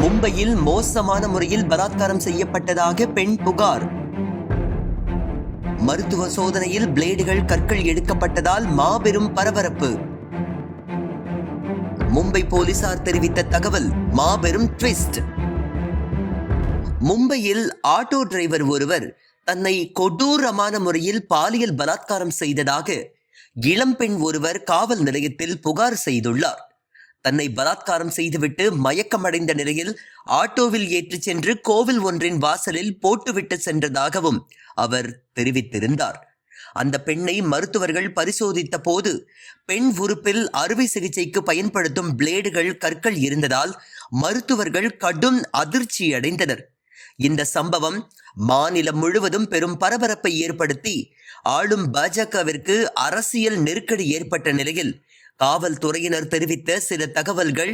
மும்பையில் மோசமான முறையில் பலாத்காரம் செய்யப்பட்டதாக பெண் புகார். மருத்துவ சோதனையில் பிளேடுகள் கற்கள் எடுக்கப்பட்டதால் மாபெரும் பரபரப்பு. மும்பை போலீசார் தெரிவித்த தகவல் மாபெரும் ட்விஸ்ட். மும்பையில் ஆட்டோ டிரைவர் ஒருவர் தன்னை கொடூரமான முறையில் பாலியல் பலாத்காரம் செய்ததாக இளம்பெண் ஒருவர் காவல் நிலையத்தில் புகார் செய்துள்ளார். தன்னை பலாத்காரம் செய்துவிட்டு மயக்கமடைந்த நிலையில் ஆட்டோவில் ஏற்றிச் சென்று கோவில் ஒன்றின் வாசலில் போட்டுவிட்டு சென்றதாகவும் அவர் தெரிவித்திருந்தார். அந்த பெண்ணை மருத்துவர்கள் பரிசோதித்த போது பெண் உறுப்பில் அறுவை சிகிச்சைக்கு பயன்படுத்தும் பிளேடுகள் கற்கள் இருந்ததால் மருத்துவர்கள் கடும் அதிர்ச்சி அடைந்தனர். இந்த சம்பவம் மாநிலம் முழுவதும் பெரும் பரபரப்பை ஏற்படுத்தி ஆளும் பாஜகவிற்கு அரசியல் நெருக்கடி ஏற்பட்ட நிலையில் காவல்துறையினர் தெரிவித்த சில தகவல்கள்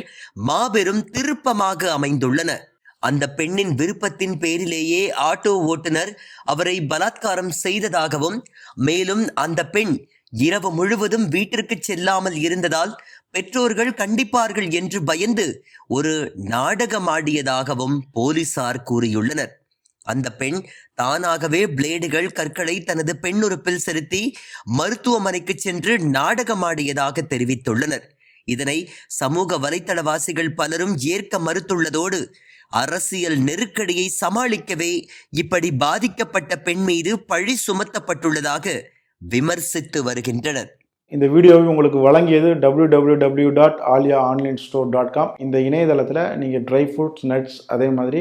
மாபெரும் திருப்பமாக அமைந்துள்ளன. அந்த பெண்ணின் விருப்பத்தின் பேரிலேயே ஆட்டோ ஓட்டுநர் அவரை பலாத்காரம் செய்ததாகவும் மேலும் அந்த பெண் இரவு முழுவதும் வீட்டிற்கு செல்லாமல் இருந்ததால் பெற்றோர்கள் கண்டிப்பார்கள் என்று பயந்து ஒரு நாடகமாடியதாகவும் போலீசார் கூறியுள்ளனர். அந்த பெண் தானாகவே பிளேடுகள் கற்களை தனது பெண்ணுறுப்பில் செலுத்தி மருத்துவமனைக்கு சென்று நாடகமாடியதாக தெரிவித்துள்ளனர். இதனை சமூக வலைத்தளவாசிகள் பலரும் ஏற்க மறுத்துள்ளதோடு அரசியல் நெருக்கடியை சமாளிக்கவே இப்படி பாதிக்கப்பட்ட பெண் மீது பழி சுமத்தப்பட்டுள்ளதாக விமர்சித்து வருகின்றனர். இந்த வீடியோவை உங்களுக்கு வழங்கியது www.alia dot Alia online store dot com இந்த இணையதளத்தில் நீங்கள் ட்ரை ஃப்ரூட்ஸ் நட்ஸ் அதே மாதிரி